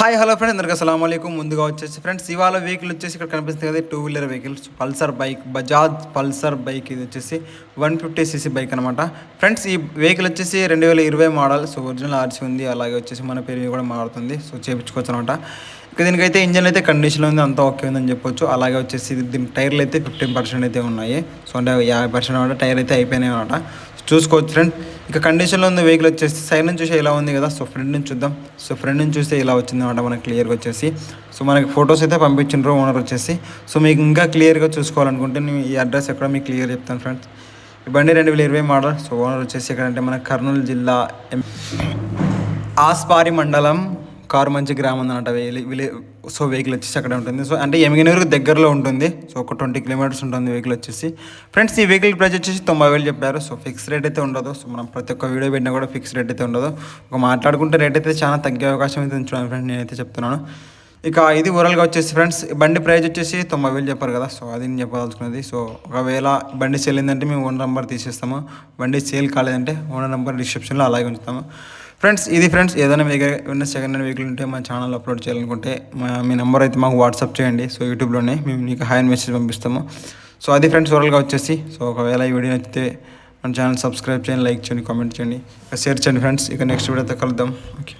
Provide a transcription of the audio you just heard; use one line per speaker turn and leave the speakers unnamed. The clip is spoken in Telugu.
హాయ్ హలో ఫ్రెండ్స్ అందరికీ అస్సలం అయికం ముందుగా వచ్చేసి ఫ్రెండ్స్ ఇవాళ వెహికల్ వచ్చేసి ఇక్కడ కనిపిస్తుంది కదా two wheeler vehicles Pulsar bike Bajaj Pulsar bike ఇది వచ్చేసి వన్ ఫిఫ్టీ సీసీ బైక్ అనమాట ఫ్రెండ్స్ ఈ వెహికల్ వచ్చేసి రెండు వేల ఇరవై మోడల్ సో ఒరిజినల్ ఆర్సీ ఉంది. అలాగే వచ్చేసి మన పేరు కూడా మారుతుంది. సో చేయించుకోవచ్చు అనమాట ఇక దీనికైతే ఇంజన్ అయితే కండిషన్లో ఉంది అంతా ఓకే ఉందని చెప్పొచ్చు. అలాగే వచ్చేసి దీని టైర్లు అయితే ఫిఫ్టీన్ పర్సెంట్ అయితే ఉన్నాయి. సో అంటే యాభై పర్సెంట్ అనమాట టైర్ అయితే అయిపోయినాయి అనమాట చూసుకోవచ్చు ఫ్రెండ్ ఇక కండిషన్లో ఉన్న వెహికల్ వచ్చేసి సైడ్ నుంచి చూసే ఇలా ఉంది కదా. సో ఫ్రంట్ నుంచి చూద్దాం. సో ఫ్రంట్ నుంచి చూస్తే ఇలా వచ్చింది అనమాట మనకి క్లియర్గా వచ్చేసి. సో మనకి ఫొటోస్ అయితే పంపించిండ్రు ఓనర్ వచ్చేసి. సో మీకు ఇంకా క్లియర్గా చూసుకోవాలనుకుంటే నేను ఈ అడ్రస్ ఎక్కడ మీకు క్లియర్ చెప్తాను ఫ్రెండ్స్ ఈ బండి రెండు వేల ఇరవై మోడల్ సో ఓనర్ వచ్చేసి ఎక్కడంటే మన కర్నూలు జిల్లా ఎం- ఆస్పారి మండలం కారు మంచి గ్రామం అన్నమాట విలే సో వెహికల్ వచ్చేసి అక్కడ ఉంటుంది. సో అంటే ఎమిగినూరుకు దగ్గరలో ఉంటుంది. సో ఒక ట్వంటీ కిలోమీటర్స్ ఉంటుంది వెహికల్ వచ్చేసి. ఫ్రెండ్స్ ఈ వెహికల్ ప్రైస్ వచ్చేసి తొంభై వేలు చెప్పారు. సో ఫిక్స్ రేట్ అయితే ఉండదు. సో మనం ప్రతి ఒక్క వీడియో పెట్టినా కూడా ఫిక్స్ రేట్ అయితే ఉండదు. ఒక మాట్లాడుకుంటే రేట్ అయితే చాలా తగ్గే అవకాశం అయితే ఉంది చూడండి ఫ్రెండ్ నేనైతే చెప్తున్నాను. ఇక ఇది ఓవరాల్గా వచ్చేసి ఫ్రెండ్స్ బండి ప్రైస్ వచ్చేసి తొంభై వేలు చెప్పారు కదా. సో అది నేను చెప్పదలుచుకున్నది. సో ఒకవేళ బండి సేల్ అయిందంటే మేము ఓనర్ నెంబర్ తీసేస్తాము. బండి సేల్ కాలేదంటే ఓనర్ నెంబర్ డిస్క్రిప్షన్లో అలాగే ఉంచుతాము. ఫ్రెండ్స్ ఇది ఫ్రెండ్స్ ఏదైనా వెహికల్ ఏమైనా సెకండ్ హ్యాండ్ వెహికల్ ఉంటే మా ఛానల్ అప్లోడ్ చేయాలనుకుంటే మా- మీ నెంబర్ అయితే మాకు వాట్సాప్ చేయండి. సో యూట్యూబ్లోనే మేము మీకు హాయ్ మెసేజ్ పంపిస్తాము. సో అది ఫ్రెండ్స్ ఓవరాల్గా వచ్చేసి సో ఒకవేళ ఈ వీడియో నచ్చితే మన ఛానల్ సబ్స్క్రైబ్ చేయండి లైక్ చేయండి కామెంట్ చేయండి. షేర్ చేయండి ఫ్రెండ్స్ ఇక నెక్స్ట్ వీడియోతో కలుద్దాం. ఓకే